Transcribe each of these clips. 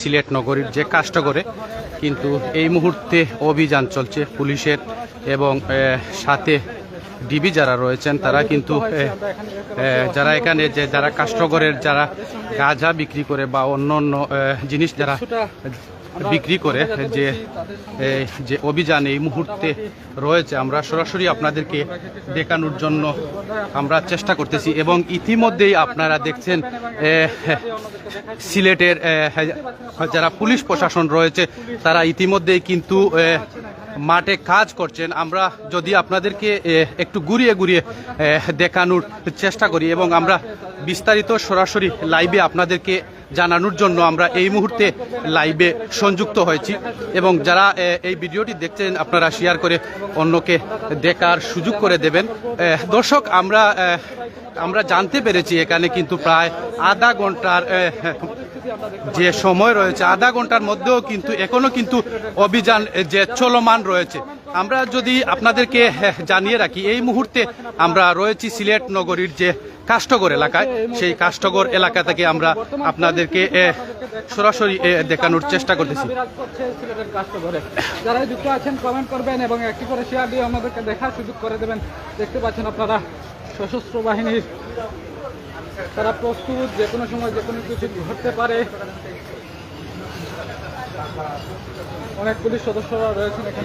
সিলেট নগরীর যে কাজটা করে কিন্তু এই মুহূর্তে অভিযান চলছে পুলিশের এবং সাথে ডিবি যারা রয়েছেন, তারা কিন্তু যারা এখানে যে, যারা কাষ্টগরের যারা গাঁজা বিক্রি করে বা অন্য অন্য জিনিস যারা বিক্রি করে যে যে অভিযান এই মুহূর্তে রয়েছে আমরা সরাসরি আপনাদেরকে দেখানোর জন্য আমরা চেষ্টা করতেছি এবং ইতিমধ্যেই আপনারা দেখছেন সিলেটের যারা পুলিশ প্রশাসন রয়েছে তারা ইতিমধ্যেই কিন্তু মাঠে কাজ করছেন। আমরা যদি আপনাদেরকে একটু ঘুরিয়ে ঘুরিয়ে দেখানোর চেষ্টা করি এবং আমরা বিস্তারিত সরাসরি লাইভে আপনাদেরকে জানানোর জন্য আমরা এই মুহূর্তে লাইভে সংযুক্ত হয়েছি। এবং যারা এই ভিডিওটি দেখছেন, আপনারা শেয়ার করে অন্যকে দেখার সুযোগ করে দেবেন। দর্শক, আমরা আমরা জানতে পেরেছি এখানে কিন্তু প্রায় আধা ঘণ্টার যে সময় রয়েছে, আধা ঘণ্টার মধ্যেও কিন্তু, এখনও কিন্তু অভিযান যে চলমান রয়েছে। আমরা যদি আপনাদেরকে এ, জানিয়ে রাখি এই মুহূর্তে আমরা রয়েছি সিলেট নগরীর যে কাষ্টগর এলাকায়। সেই কাষ্টগর এলাকা থেকে আমরা আপনাদেরকে সরাসরি দেখানোর চেষ্টা করতেছি। যারা যুক্ত আছেন কমেন্ট করবেন এবং একটি করে শেয়ার দিয়ে আমাদেরকে দেখার সুযোগ করে দেবেন। দেখতে পাচ্ছেন আপনারা সশস্ত্র বাহিনীর। তারা প্রস্তুত যে কোনো সময় যে কোনো কিছু ঘটতে পারে।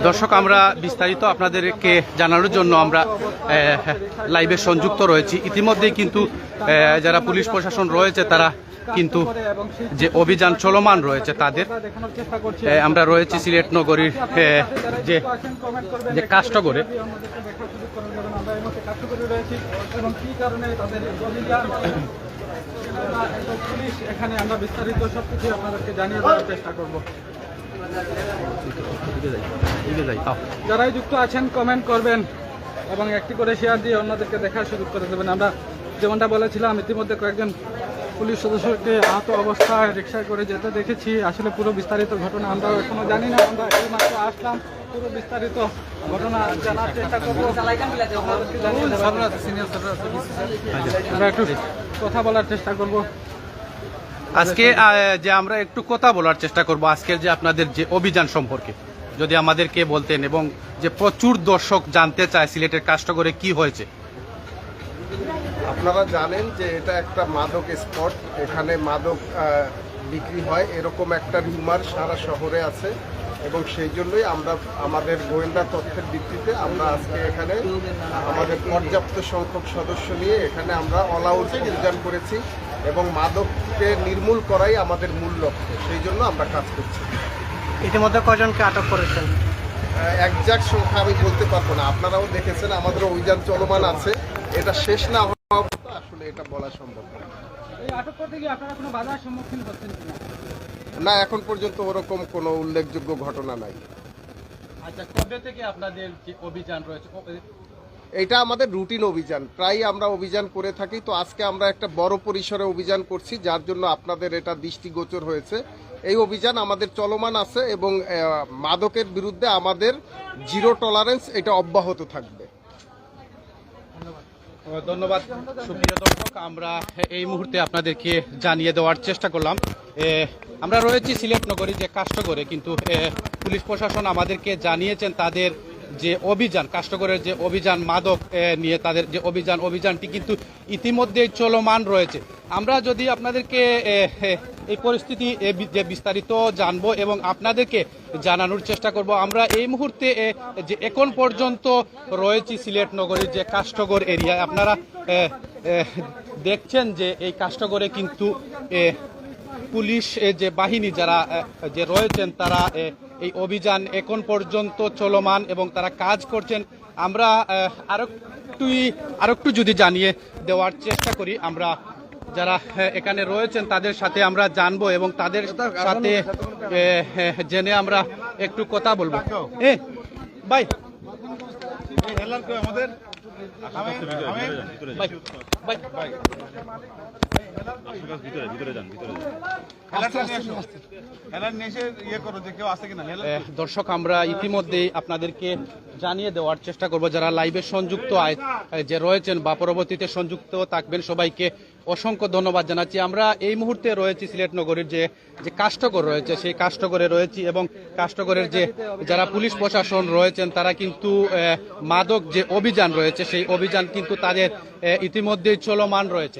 দর্শক আমরা বিস্তারিত আপনাদেরকে জানানোর জন্য আমরা লাইভে সংযুক্ত রয়েছি। ইতিমধ্যেই কিন্তু যারা পুলিশ প্রশাসন রয়েছে তারা কিন্তু যে অভিযান চলমান রয়েছে তাদের আমরা রয়েছি সিলেট নগরীর যে যে কাষ্টগরে যদি আমাদেরকে দেখার সুযোগ করে দেবেন আমরা এই মুহূর্তে কার্যকরী রয়েছি এবং কি কারণে তাদের এই অভিযান আমরা একদম পুলিশ এখানে আমরা বিস্তারিত সব কিছু আপনাদেরকে জানিয়ে দেওয়ার চেষ্টা করব। যারাই যুক্ত আছেন কমেন্ট করবেন এবং একটি করে শেয়ার দিয়ে অন্যদেরকে দেখার সুযোগ করে দেবেন। আমরা যেমনটা বলেছিলাম, ইতিমধ্যে কয়েকজন পুলিশ সদস্যকে আহত অবস্থায় রিক্সায় করে যেতে দেখেছি। আসলে পুরো বিস্তারিত ঘটনা আমরা এখনও জানি না। আমরা এই মাত্র আসলাম। পুরো বিস্তারিত ঘটনা জানার চেষ্টা করব। আমরা একটু কথা বলার চেষ্টা করব। আজকে যে আমরা একটু কথা বলার চেষ্টা করব আজকের যে আপনাদের যে অভিযান সম্পর্কে। যদি আমাদেরকে বলতেন এবং যে প্রচুর দর্শক জানতে চায় সিলেটের কাষ্টগরে কি হয়েছে। আপনারা জানেন যে এটা একটা মাদক স্পট, এখানে মাদক বিক্রি হয়। এরকম একটা রিমার সারা শহরে আছে এবং সেই জন্যই আমরা, আমাদের গোয়েন্দা তথ্যের ভিত্তিতে আমরা আজকে এখানে, আমাদের পর্যাপ্ত সংখ্যক সদস্য নিয়ে এখানে আমরা অল আউট করেছি। এবং মাদককে নির্মূল করাই আমাদের মূল লক্ষ্য। সেই জন্য আমরা কাজ করছি। ইতিমধ্যে কজনকে আটক করেছেন? একজাক্ট সংখ্যা আমি বলতে পারব না। আপনারাও দেখেছেন আমাদের অভিযান চলমান আছে। এটা শেষ না হওয়া অবস্থা আসলে এটা বলা সম্ভব না। এই আটক করতে গিয়ে আপনারা কোনো বাধার সম্মুখীন হচ্ছেন কিনা? না এখন পর্যন্ত ওরকম কোনো উল্লেখযোগ্য ঘটনা নাই। আচ্ছা কবে থেকে আপনাদের যে অভিযান রয়েছে এটা আমাদের রুটিন অভিযান। প্রায় আমরা অভিযান করে থাকি, তো আজকে আমরা একটা বড় পরিসরে অভিযান করছি, যার জন্য আপনাদের এটা দৃষ্টিগোচর হয়েছে। এই অভিযান আমাদের চলমান আছে এবং মাদকের বিরুদ্ধে আমাদের জিরো টলারেন্স এটা অব্যাহত থাকবে। ধন্যবাদ। সুপ্রিয় দর্শক। আমরা এই মুহূর্তে আপনাদেরকে জানিয়ে দেওয়ার চেষ্টা করলাম। আমরা রয়েছি সিলেট নগরী যে কাষ্টগরে কিন্তু পুলিশ প্রশাসন আমাদেরকে জানিয়েছেন তাদের যে অভিযান কাষ্টগরের যে অভিযান মাদক নিয়ে তাদের যে অভিযান, অভিযানটি কিন্তু ইতিমধ্যেই চলমান রয়েছে। আমরা যদি আপনাদেরকে এই পরিস্থিতি যে বিস্তারিত জানব এবং আপনাদেরকে জানানোর চেষ্টা করব, আমরা এই মুহূর্তে যে এখন পর্যন্ত রয়েছি সিলেট নগরীর যে কাষ্টগর এরিয়ায়, আপনারা দেখছেন যে এই কাষ্টগরে কিন্তু পুলিশ যে বাহিনী যারা যে রয়েছেন, তারা এই অভিযান এখন পর্যন্ত চলমান এবং তারা কাজ করছেন। আমরা আরও একটু আরও একটু যদি জানিয়ে দেওয়ার চেষ্টা করি আমরা যারা এখানে রয়েছেন তাদের সাথে আমরা জানব এবং তাদের সাথে জেনে আমরা একটু কথা বলব। এ ভাই। ভাই ভাই। ভিতরে ভিতরে যান ভিতরে যান। এ, দর্শক আমরা ইতিমধ্যেই আপনাদেরকে জানিয়ে দেওয়ার চেষ্টা করব। যারা লাইভে সংযুক্ত আয়- যে রয়েছেন বা পরবর্তীতে সংযুক্ত থাকবেন সবাইকে অসংখ্য ধন্যবাদ জানাচ্ছি। আমরা এই মুহূর্তে রয়েছি সিলেট নগরীর যে যে কাষ্টকর রয়েছে সেই কাষ্টকরে রয়েছি এবং কাষ্টকরের যে যারা পুলিশ প্রশাসন রয়েছেন তারা কিন্তু মাদক যে অভিযান রয়েছে সেই অভিযান কিন্তু তাদের ইতিমধ্যেই চলমান রয়েছে।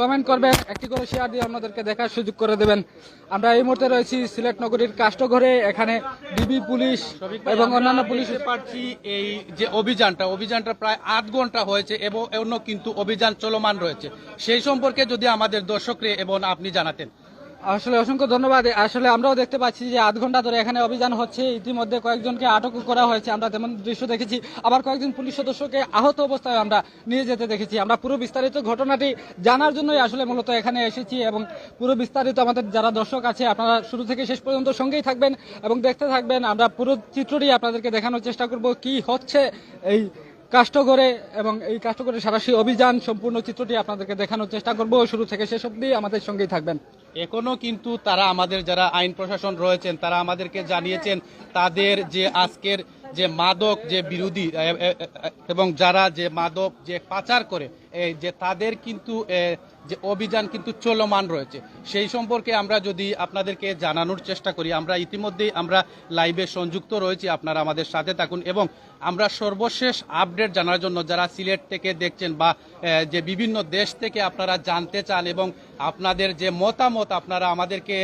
কমেন্ট করবেন, একটি করে শেয়ার দিয়ে আপনাদেরকে দেখার সুযোগ করে দেবেন। আমরা এই মুহূর্তে রয়েছি সিলেট নগরীর কাষ্টঘরে এখানে ডিবি পুলিশ এবং অন্যান্য পুলিশ পাচ্ছি এই যে অভিযানটা অভিযানটা প্রায় আধ ঘণ্টা হয়েছে এবং অন্য কিন্তু অভিযান চলমান রয়েছে। সেই সম্পর্কে যদি আমাদের দর্শকরে এবং আপনি জানাতেন। আসলে অসংখ্য ধন্যবাদ। আসলে আমরাও দেখতে পাচ্ছি যে আধ ঘণ্টা ধরে এখানে অভিযান হচ্ছে। ইতিমধ্যে কয়েকজনকে আটক করা হয়েছে। আমরা তেমন দৃশ্য দেখেছি। আবার কয়েকজন পুলিশ সদস্যকে আহত অবস্থায় আমরা নিয়ে যেতে দেখেছি। আমরা পুরো বিস্তারিত ঘটনাটি জানার জন্যই আসলে মূলত এখানে এসেছি এবং পুরো বিস্তারিত আমাদের যারা দর্শক আছে, আপনারা শুরু থেকে শেষ পর্যন্ত সঙ্গেই থাকবেন এবং দেখতে থাকবেন। আমরা পুরো চিত্রটি আপনাদেরকে দেখানোর চেষ্টা করব কি হচ্ছে এই কাষ্টগরে এবং এই কাষ্টগরের সারাশি অভিযান সম্পূর্ণ চিত্রটি আপনাদেরকে দেখানোর চেষ্টা করব। শুরু থেকে শেষ অবধি আমাদের সঙ্গেই থাকবেন। এখনও কিন্তু তারা আমাদের যারা আইন প্রশাসন রয়েছেন, তারা আমাদেরকে জানিয়েছেন তাদের যে আজকের যে মাদক যে বিরোধী এবং যারা যে মাদক যে পাচার করে যে তাদের কিন্তু যে অভিযান কিন্তু চলমান রয়েছে। সেই সম্পর্কে আমরা যদি আপনাদেরকে জানানোর চেষ্টা করি, আমরা ইতিমধ্যেই আমরা লাইভে সংযুক্ত রয়েছি, আপনারা আমাদের সাথে থাকুন এবং আমরা সর্বশেষ আপডেট জানার জন্য যারা সিলেট থেকে দেখছেন বা যে বিভিন্ন দেশ থেকে আপনারা জানতে চান এবং আপনাদের যে মতামত, আপনারা আমাদেরকে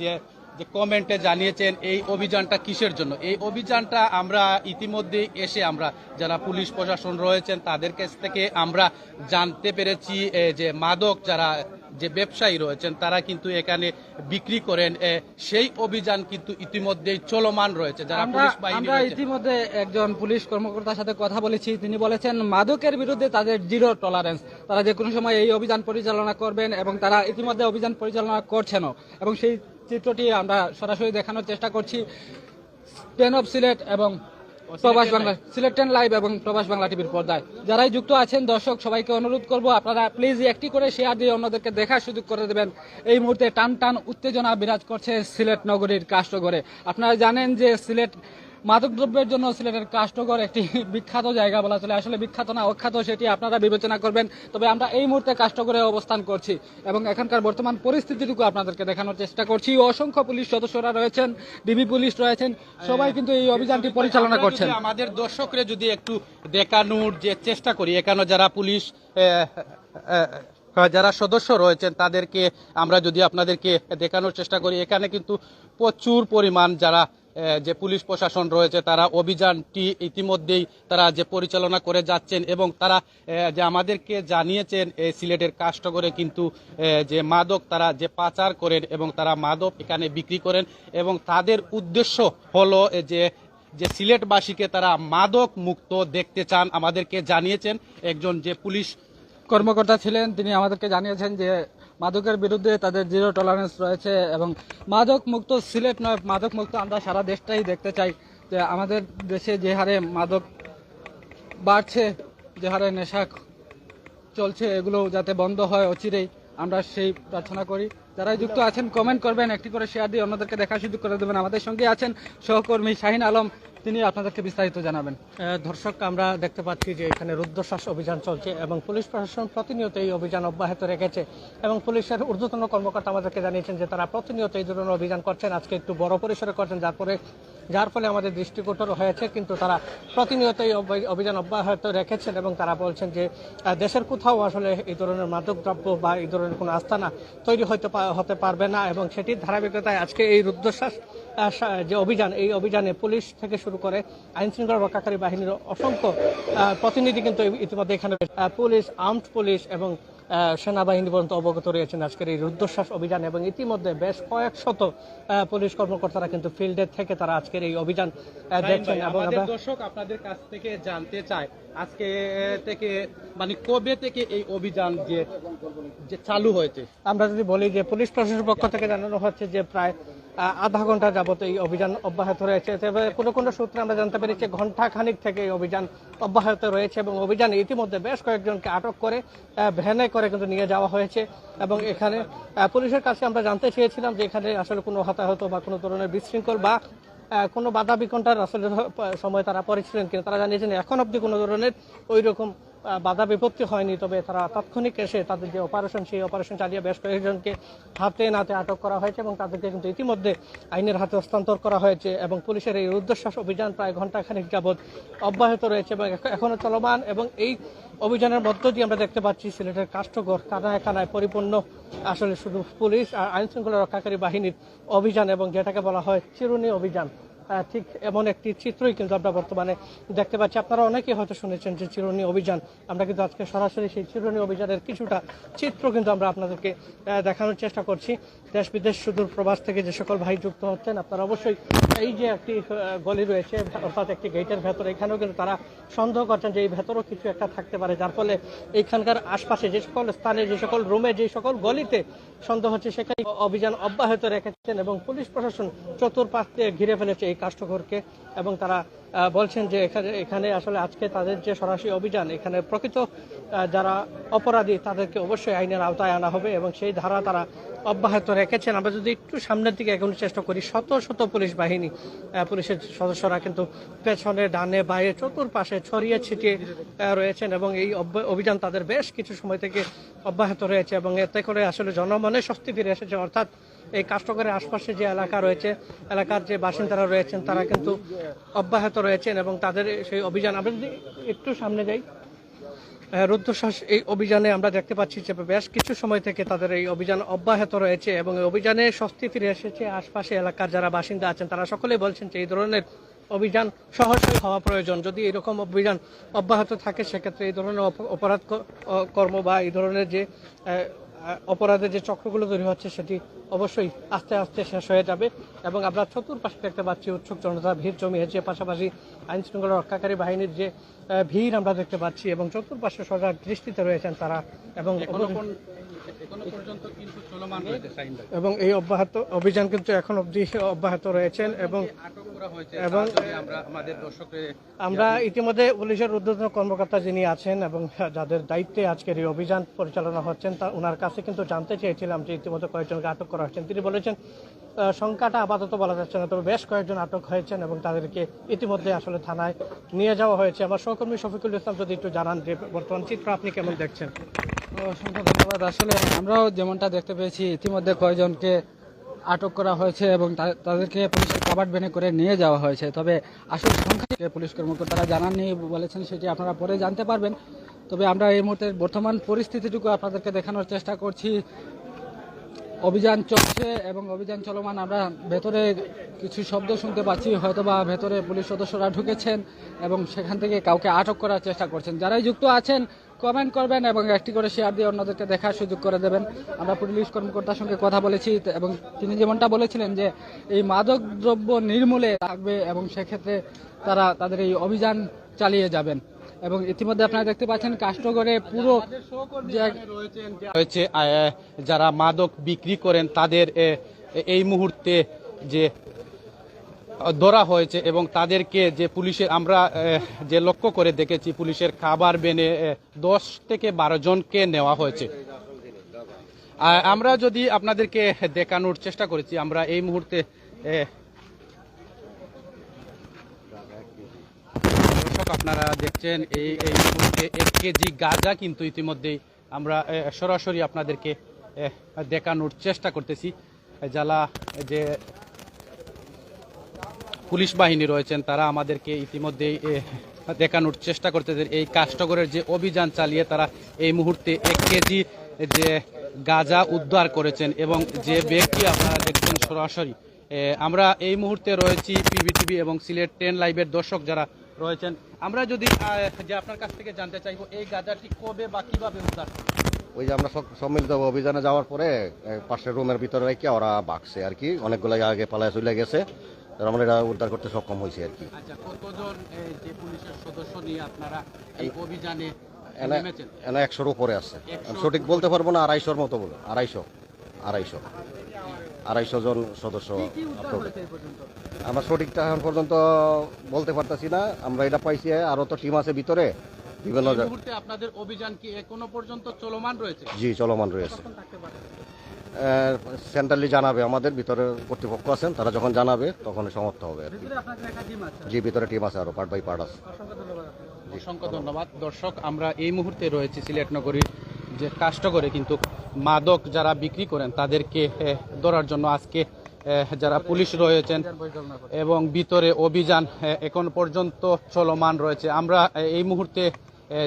যে যে কমেন্টে জানিয়েছেন এই অভিযানটা কিসের জন্য? এই অভিযানটা আমরা ইতিমধ্যেই এসে আমরা যারা পুলিশ প্রশাসন রয়েছেন তাদের কাছ থেকে আমরা জানতে পেরেছি যে মাদক যারা যে ব্যবসায়ী রয়েছেন তারা কিন্তু এখানে বিক্রি করেন সেই অভিযান কিন্তু ইতিমধ্যেই চলমান রয়েছে। যারা পুলিশ বাহিনী আমরা ইতিমধ্যে একজন পুলিশ কর্মকর্তার সাথে কথা বলেছি। তিনি বলেছেন মাদকের বিরুদ্ধে তাদের জিরো টলারেন্স তারা যে কোনো সময় এই অভিযান পরিচালনা করবেন এবং তারা ইতিমধ্যে অভিযান পরিচালনা করছেনও। এবং সেই চিত্রটি আমরা সরাসরি দেখানোর চেষ্টা করছি। টেন অফ সিলেট এবং প্রবাস বাংলা সিলেট টেন লাইভ এবং প্রবাস বাংলা টিভির পর্দায়। যারাই যুক্ত আছেন দর্শক সবাইকে অনুরোধ করব আপনারা প্লিজ একটি করে শেয়ার দিয়ে অন্যদেরকে দেখার সুযোগ করে দেবেন। এই মুহূর্তে টান টান উত্তেজনা বিরাজ করছে সিলেট নগরীর কাষ্টগড়ে আপনারা জানেন যে সিলেট মাদকদ্রব্যের জন্য সিলেটের কাষ্টগড় একটি বিখ্যাত জায়গা বলা চলে। আসলে বিখ্যাত না অখ্যাত সেটি আপনারা বিবেচনা করবেন। তবে আমরা এই মুহূর্তে কাষ্টগড়ে অবস্থান করছি এবং এখানকার বর্তমান পরিস্থিতিটুকু আপনাদেরকে দেখানোর চেষ্টা করছি। অসংখ্য পুলিশ সদস্যরা রয়েছেন ডিবি পুলিশ রয়েছেন সবাই কিন্তু এই অভিযানটি পরিচালনা করছেন। আমাদের দর্শকরা যদি একটু দেখানোর যে চেষ্টা করি এখানে যারা পুলিশ যারা সদস্য রয়েছেন তাদেরকে আমরা যদি আপনাদেরকে দেখানোর চেষ্টা করি এখানে কিন্তু প্রচুর পরিমাণ যারা যে পুলিশ প্রশাসন রয়েছে, তারা অভিযানটি ইতিমধ্যেই তারা যে পরিচালনা করে যাচ্ছেন এবং তারা যে আমাদেরকে জানিয়েছেন সিলেটের কাষ্টগরে কিন্তু যে মাদক তারা যে পাচার করেন এবং তারা মাদক এখানে বিক্রি করেন এবং তাদের উদ্দেশ্য হলো যে যে সিলেটবাসীকে তারা মাদক মুক্ত দেখতে চান, আমাদেরকে জানিয়েছেন। একজন যে পুলিশ কর্মকর্তা ছিলেন, তিনি আমাদেরকে জানিয়েছেন যে মাদকের বিরুদ্ধে তাদের জিরো টলারেন্স রয়েছে এবং মাদক মুক্ত সিলেট নয় মাদক মুক্ত আমরা সারা দেশটাই দেখতে চাই যে আমাদের দেশে যে হারে মাদক বাড়ছে, যে হারে নেশা চলছে, এগুলো যাতে বন্ধ হয় অচিরেই আমরা সেই প্রার্থনা করি। যারাই যুক্ত আছেন কমেন্ট করবেন, একটি করে শেয়ার দিয়ে অন্যদেরকে দেখার সুযোগ করে দেবেন। আমাদের সঙ্গে আছেন সহকর্মী শাহিন আলম তিনি আপনাদেরকে বিস্তারিত জানাবেন। দর্শক, আমরা দেখতে পাচ্ছি যে এখানে রুদ্ধশ্বাস অভিযান চলছে এবং পুলিশ প্রশাসন প্রতিনিয়ত এই অভিযান অব্যাহত রেখেছে এবং পুলিশের ঊর্ধ্বতন কর্মকর্তা আমাদেরকে জানিয়েছেন যে তারা প্রতিনিয়ত এই ধরনের অভিযান করছেন। আজকে একটু বড় পরিসরে করছেন, যার পরে যার ফলে আমাদের দৃষ্টিকোটর হয়েছে, কিন্তু তারা প্রতিনিয়ত এই অভিযান অব্যাহত রেখেছেন এবং তারা বলছেন যে দেশের কোথাও আসলে এই ধরনের মাদক দ্রব্য বা এই ধরনের কোনো আস্থানা তৈরি হতে হতে পারবে না এবং সেটির ধারাবাহিকতায় আজকে এই রুদ্ধশ্বাস যে অভিযান, এই অভিযানে পুলিশ থেকে শুরু করে আইন শৃঙ্খলা রক্ষাকারী বাহিনীর অসংখ্য প্রতিনিধি কিন্তু ইতিমধ্যে এখানে পুলিশ, আর্মড পুলিশ এবং সেনাবাহিনী পর্যন্ত অবগত রয়েছেন আজকের এই রুদ্ধশ্বাস অভিযান এবং ইতিমধ্যে বেশ কয়েক শত পুলিশ কর্মকর্তারা কিন্তু ফিল্ডের থেকে তারা আজকের এই অভিযান দেখছেন এবং দর্শক আপনাদের কাছ থেকে জানতে চায় আজকে থেকে মানে কবে থেকে এই অভিযান যে যে চালু হয়েছে? আমরা যদি বলি যে পুলিশ প্রশাসনের পক্ষ থেকে জানানো হচ্ছে যে প্রায় আধা ঘণ্টা যাবত এই অভিযান অব্যাহত রয়েছে। তবে কোনো কোনো সূত্রে আমরা জানতে পেরেছি ঘণ্টা খানিক থেকে এই অভিযান অব্যাহত রয়েছে এবং অভিযানে ইতিমধ্যে বেশ কয়েকজনকে আটক করে ভ্যানে করে কিন্তু নিয়ে যাওয়া হয়েছে এবং এখানে পুলিশের কাছে আমরা জানতে চেয়েছিলাম যে এখানে আসলে কোনো হতাহত বা কোনো ধরনের বিশৃঙ্খল বা কোনো বাধা বিকণ্ঠার আসলে সময় তারা পরে ছিলেন কিনা। তারা জানিয়েছেন এখন অবধি কোনো ধরনের ওই রকম বাধা বিপত্তি হয়নি, তবে তারা তাৎক্ষণিক এসে তাদের যে অপারেশন সেই অপারেশন চালিয়ে বেশ কয়েকজনকে হাতে নাতে আটক করা হয়েছে এবং তাদেরকে কিন্তু ইতিমধ্যে আইনের হাতে হস্তান্তর করা হয়েছে এবং পুলিশের এই রুদ্ধশ্বাস অভিযান প্রায় ঘণ্টা খানিক যাবৎ অব্যাহত রয়েছে এবং এখ- এখনও চলমান এবং এই অভিযানের মধ্য দিয়ে আমরা দেখতে পাচ্ছি সিলেটের কাষ্টগর কানায় কানায় পরিপূর্ণ আসলে শুধু পুলিশ আর আইন শৃঙ্খলা রক্ষাকারী বাহিনীর অভিযান এবং যেটাকে বলা হয় চিরুনি অভিযান। ঠিক এমন একটি চিত্রই কিন্তু আমরা বর্তমানে দেখতে পাচ্ছি। আপনারা অনেকেই হয়তো শুনেছেন যে চিরুনি অভিযান। আমরা কিন্তু আজকে সরাসরি সেই চিরুনি অভিযানের কিছুটা চিত্র কিন্তু আমরা আপনাদেরকে দেখানোর চেষ্টা করছি। দেশ বিদেশ সুদূর প্রবাস থেকে যে সকল ভাই যুক্ত হচ্ছেন, আপনারা অবশ্যই এই যে একটি গলি রয়েছে, অর্থাৎ একটি গেটের ভেতরে, এখানেও কিন্তু তারা সন্দেহ করছেন যে এই ভেতরেও কিছু একটা থাকতে পারে, যার ফলে এইখানকার আশপাশে যে সকল স্থানে, যে সকল রুমে যে সকল গলিতে সন্দেহ হচ্ছে, সেখানে অভিযান অব্যাহত রেখেছেন এবং পুলিশ প্রশাসন চতুর্পাশ দিয়ে ঘিরে ফেলেছে এই কাষ্টঘরকে এবং তারা বলছেন যে এখানে এখানে আসলে আজকে তাদের যে সরাসরি অভিযান, এখানে প্রকৃত যারা অপরাধী তাদেরকে অবশ্যই আইনের আওতায় আনা হবে এবং সেই ধারা তারা অব্যাহত রেখেছেন। আমরা যদি একটু সামনের দিকে এগোনোর চেষ্টা করি, শত শত পুলিশ বাহিনী পুলিশের সদস্যরা কিন্তু পেছনে, ডানে, বাইরে, চতুর্পাশে ছড়িয়ে ছিটিয়ে রয়েছেন এবং এই অভিযান তাদের বেশ কিছু সময় থেকে অব্যাহত রয়েছে এবং এতে করে আসলে জনমনে স্বস্তি ফিরে এসেছে। অর্থাৎ এই কাষ্টকরের আশপাশে যে এলাকা রয়েছে, এলাকার যে বাসিন্দারা রয়েছেন, তারা কিন্তু অব্যাহত রয়েছেন এবং তাদের সেই অভিযান, আমরা যদি একটু সামনে যাই রুদ্ধশ্বাস এই অভিযানে আমরা দেখতে পাচ্ছি যে বেশ কিছু সময় থেকে তাদের এই অভিযান অব্যাহত রয়েছে এবং এই অভিযানে স্বস্তি ফিরে এসেছে আশপাশে এলাকার যারা বাসিন্দা আছেন, তারা সকলেই বলছেন যে এই ধরনের অভিযান সহসই হওয়া প্রয়োজন। যদি এরকম অভিযান অব্যাহত থাকে, সেক্ষেত্রে এই ধরনের অপরাধ কর্ম বা এই ধরনের যে অপরাধের যে চক্রগুলো তৈরি হচ্ছে সেটি অবশ্যই আস্তে আস্তে শেষ হয়ে যাবে এবং আমরা চতুর্পাশে দেখতে পাচ্ছি উৎসুক জনতা ভিড় জমিয়েছে পাশাপাশি আইন শৃঙ্খলা রক্ষাকারী বাহিনীর যে ভিড় আমরা দেখতে পাচ্ছি এবং চতুর্পাশে সজাগ দৃষ্টিতে রয়েছেন তারা এবং। এবং এই অব্যাহত অভিযান কিন্তু এখন অবধি অব্যাহত রয়েছেন এবং এবং- আমরা আমাদের দর্শকের আমরা ইতিমধ্যে পুলিশের ঊর্ধ্বতন কর্মকর্তা যিনি আছেন এবং যাদের দায়িত্বে আজকের এই অভিযান পরিচালনা হচ্ছেন তা ওনার কাছে কিন্তু জানতে চেয়েছিলাম যে ইতিমধ্যে কয়েকজনকে আটক করা হয়েছেন তিনি বলেছেন সংখ্যাটা আপাতত বলা যাচ্ছে না তবে বেশ কয়েকজন আটক হয়েছেন এবং তাদেরকে ইতিমধ্যে আসলে থানায় নিয়ে যাওয়া হয়েছে। আমার সহকর্মী শফিকুল ইসলাম যদি একটু জানান যে বর্তমান চিত্র আপনি কেমন দেখছেন? অসংখ্য ধন্যবাদ। আসলে আমরাও যেমনটা দেখতে পেয়েছি ইতিমধ্যে কয়েকজনকে আটক করা হয়েছে এবং তাদেরকে পুলিশের কাবাট ভ্যানে করে নিয়ে যাওয়া হয়েছে। তবে আসল সংখ্যাকে পুলিশ কর্মকর্তারা জানাননি বলেছেন, সেটি আপনারা পরে জানতে পারবেন। তবে আমরা এই মুহূর্তে বর্তমান পরিস্থিতিটুকু আপনাদেরকে দেখানোর চেষ্টা করছি। অভিযান চলছে এবং অভিযান চলমান আমরা ভেতরে কিছু শব্দ শুনতে পাচ্ছি, হয়তোবা ভেতরে পুলিশ সদস্যরা ঢুকেছেন এবং সেখান থেকে কাউকে আটক করার চেষ্টা করছেন। যারাই যুক্ত আছেন কমেন্ট করবেন এবং একটি করে শেয়ার দিয়ে অন্যদেরকে দেখার সুযোগ করে দেবেন। আমরা পুলিশ কর্মকর্তার সঙ্গে কথা বলেছি এবং তিনি যেমনটা বলেছিলেন যে এই মাদক দ্রব্য নির্মূলে থাকবে এবং সেক্ষেত্রে তারা তাদের এই অভিযান চালিয়ে যাবেন। এবং ইতিমধ্যে আপনারা দেখতে পাচ্ছেন কাষ্টগড়ে পুরো যে হয়েছে যারা মাদক বিক্রি করেন তাদের এই মুহূর্তে যে ধরা হয়েছে এবং তাদেরকে যে পুলিশের, আমরা যে লক্ষ্য করে দেখেছি, পুলিশের খাবার বেনে দশ থেকে বারো জনকে নেওয়া হয়েছে। আমরা যদি আপনাদেরকে দেখানোর চেষ্টা করেছি, আমরা এই মুহূর্তে আপনারা দেখছেন, এই এই মুহূর্তে এক কেজি গাঁজা কিন্তু ইতিমধ্যেই আমরা সরাসরি আপনাদেরকে দেখানোর চেষ্টা করতেছি। জ্বালা যে পুলিশ বাহিনী রয়েছেন, তারা আমাদেরকে ইতিমধ্যেই দেখানোর চেষ্টা করতেছেন এই কাষ্টগরের যে অভিযান চালিয়ে তারা এই মুহূর্তে এক কেজি যে গাঁজা উদ্ধার করেছেন এবং যে ব্যক্তি আপনারা দেখছেন সরাসরি আমরা এই মুহূর্তে রয়েছি পিবিটিভি এবং সিলেট টেন লাইভের দর্শক যারা রয়েছেন। আমরা যদি যে আপনার কাছ থেকে জানতে চাইব, এই গাঁজাটি কবে বা কীভাবে উদ্ধার ওই যে আমরা সম্মিলিত অভিযানে যাওয়ার পরে পাশের রুমের ভিতরে রেখে ওরা বাকছে আর কি, অনেকগুলো আগে পালায় চলে গেছে। তো আমরা এটা উদ্ধার করতে সক্ষম হয়েছি আর কি। আচ্ছা এনে একশোর উপরে আছে। 100 সঠিক বলতে পারব না আড়াইশোর মতো বলো। আড়াইশো আড়াইশো। আড়াইশো জন সদস্য আমরা সঠিকটা এখন পর্যন্ত বলতে পারতাছি না। আমরা এটা পাইছি আরও তো টিম আছে ভিতরে। বিভিন্ন আপনাদের অভিযান কি এখনও পর্যন্ত চলমান রয়েছে? জি চলমান রয়েছে। সেন্ট্রালি জানাবে আমাদের ভিতরে কর্তৃপক্ষ আছেন তারা যখন জানাবে তখন সমাপ্ত হবে জি ভিতরে টিম আছে আরও পার্ট বাই পার্ট আছে। অসংখ্য ধন্যবাদ আপনাকে। অসংখ্য ধন্যবাদ। দর্শক আমরা এই মুহূর্তে রয়েছি সিলেট নগরীর যে কাষ্ট করে কিন্তু মাদক যারা বিক্রি করেন তাদেরকে ধরার জন্য আজকে যারা পুলিশ রয়েছেন এবং ভিতরে অভিযান এখন পর্যন্ত চলমান রয়েছে। আমরা এই মুহূর্তে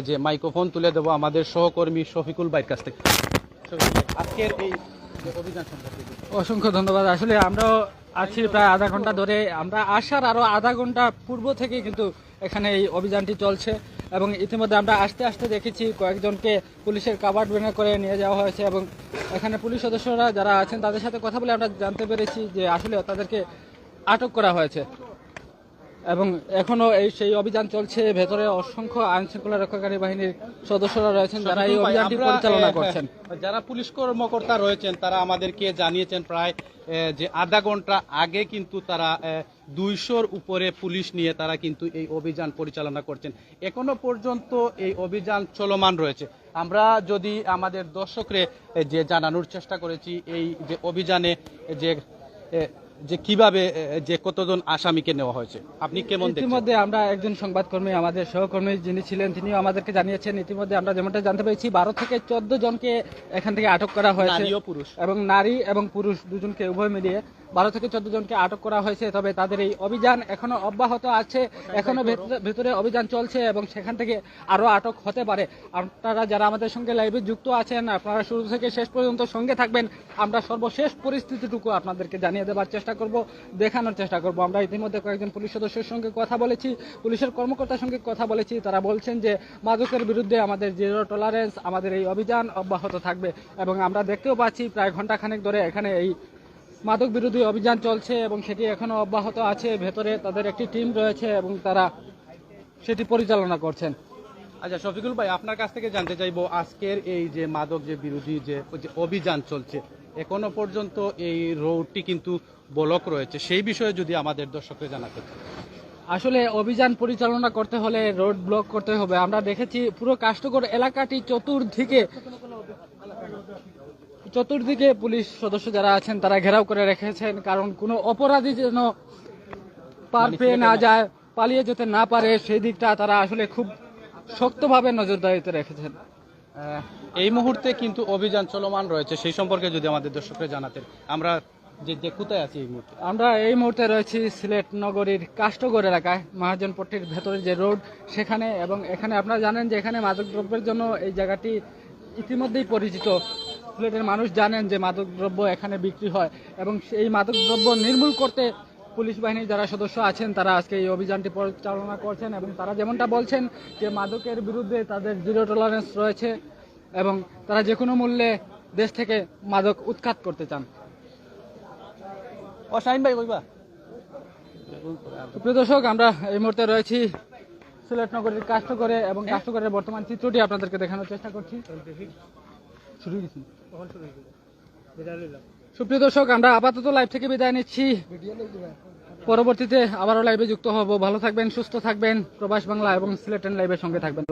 যে মাইক্রোফোন তুলে দেব আমাদের সহকর্মী শফিকুল ভাইয়ের কাছ থেকে। আজকের এই অসংখ্য ধন্যবাদ। আসলে আমরাও আছি প্রায় আধা ঘণ্টা ধরে। আমরা আসার আরও আধা ঘণ্টা পূর্ব থেকে কিন্তু এখানে এই অভিযানটি চলছে এবং ইতিমধ্যে আমরা আস্তে আস্তে দেখেছি কয়েকজনকে পুলিশের কাবার ভেঙে করে নিয়ে যাওয়া হয়েছে এবং এখানে পুলিশ সদস্যরা যারা আছেন, তাদের সাথে কথা বলে আমরা জানতে পেরেছি যে আসলে তাদেরকে আটক করা হয়েছে। এবং এখনও এই সেই অভিযান চলছে। ভেতরে অসংখ্য আইন শৃঙ্খলা রক্ষাকারী বাহিনীর সদস্যরা রয়েছেন যারা এই অভিযানটি পরিচালনা করছেন। যারা পুলিশ কর্মকর্তা রয়েছেন তারা আমাদেরকে জানিয়েছেন প্রায় যে আধা ঘণ্টা আগে কিন্তু তারা দুইশোর উপরে পুলিশ নিয়ে তারা কিন্তু এই অভিযান পরিচালনা করছেন। এখনও পর্যন্ত এই অভিযান চলমান রয়েছে। আমরা যদি আমাদের দর্শকরে যে জানানোর চেষ্টা করেছি এই যে অভিযানে যে যে কীভাবে যে কতজন আসামিকে নেওয়া হয়েছে? আপনি কেমন ইতিমধ্যে আমরা একজন সংবাদকর্মী আমাদের সহকর্মী যিনি ছিলেন তিনিও আমাদেরকে জানিয়েছেন। ইতিমধ্যে আমরা যেমনটা জানতে পেরেছি বারো থেকে চোদ্দ জনকে এখান থেকে আটক করা হয়েছে। পুরুষ। এবং নারী এবং পুরুষ দুজনকে উভয় মিলিয়ে বারো থেকে চোদ্দ জনকে আটক করা হয়েছে, তবে তাদের এই অভিযান এখনও অব্যাহত আছে। এখনও ভেতরে- অভিযান চলছে এবং সেখান থেকে আরও আটক হতে পারে। আপনারা যারা আমাদের সঙ্গে লাইভে যুক্ত আছেন, আপনারা শুরু থেকে শেষ পর্যন্ত সঙ্গে থাকবেন। আমরা সর্বশেষ পরিস্থিতিটুকু আপনাদেরকে জানিয়ে দেওয়ার চেষ্টা করব, দেখানোর চেষ্টা করব। আমরা ইতিমধ্যে কয়েকজন পুলিশ সদস্যের সঙ্গে কথা বলেছি, পুলিশের কর্মকর্তার সঙ্গে কথা বলেছি। তারা বলছেন যে, মাদকের বিরুদ্ধে আমাদের জিরো টলারেন্স, আমাদের এই অভিযান অব্যাহত থাকবে। এবং আমরা দেখতেও পাচ্ছি, প্রায় ঘন্টাখানেক ধরে এখানে এই মাদক বিরোধী অভিযান চলছে এবং সেটি এখনও অব্যাহত আছে। ভেতরে তাদের একটি টিম রয়েছে এবং তারা সেটি পরিচালনা করছেন। আচ্ছা শফিকুল ভাই আপনার কাছ থেকে জানতে চাইব আজকের এই যে মাদক যে বিরোধী যে যে অভিযান চলছে এখনও পর্যন্ত এই রোডটি কিন্তু ব্লক রয়েছে। সেই বিষয়ে যদি আমাদের দর্শককে জানাতে আসলে অভিযান পরিচালনা করতে হলে রোড ব্লক করতে হবে। আমরা দেখেছি পুরো কাষ্টকর এলাকাটি চতুর্দিকে চতুর্দিকে পুলিশ সদস্য যারা আছেন তারা ঘেরাও করে রেখেছেন কারণ কোনো অপরাধী যেন পার পেয়ে না যায় পালিয়ে যেতে না পারে সেই দিকটা তারা আসলে খুব শক্তভাবে নজরদারিতে রেখেছেন। এই মুহূর্তে কিন্তু অভিযান চলমান রয়েছে সেই সম্পর্কে যদি আমাদের দর্শকরা জানাতেন। আমরা যে যে কোথায় আছি এই মুহূর্তে? আমরা এই মুহূর্তে রয়েছি সিলেট নগরীর কাষ্টগড় এলাকায় মহাজনপট্টির ভেতরে যে রোড সেখানে এবং এখানে আপনারা জানেন যে এখানে মাদক দ্রব্যের জন্য এই জায়গাটি ইতিমধ্যেই পরিচিত। সিলেটের মানুষ জানেন যে মাদক দ্রব্য এখানে বিক্রি হয় এবং সেই মাদক দ্রব্য নির্মূল করতে পুলিশ বাহিনীর যারা সদস্য আছেন তারা আজকে এই অভিযানটি পরিচালনা করছেন এবং তারা যেমনটা বলছেন যে মাদকের বিরুদ্ধে তাদের জিরো টলারেন্স রয়েছে এবং তারা যে কোনো মূল্যে দেশ থেকে মাদক উৎখাত করতে চান। ও শাহিন ভাই কইবা প্রিয় দর্শক আমরা এই মুহূর্তে রয়েছি সিলেট নগরীর কাষ্টকরে এবং কাষ্টকরের বর্তমান চিত্রটি আপনাদেরকে দেখানোর চেষ্টা করছি। শুরু সুপ্রিয় দর্শক, আমরা আপাতত লাইভ থেকে বিদায় নিচ্ছি। পরবর্তীতে আবারও লাইভে যুক্ত হব। ভালো থাকবেন, সুস্থ থাকবেন। প্রবাস বাংলা এবং সিলেটেন লাইভের সঙ্গে থাকবেন।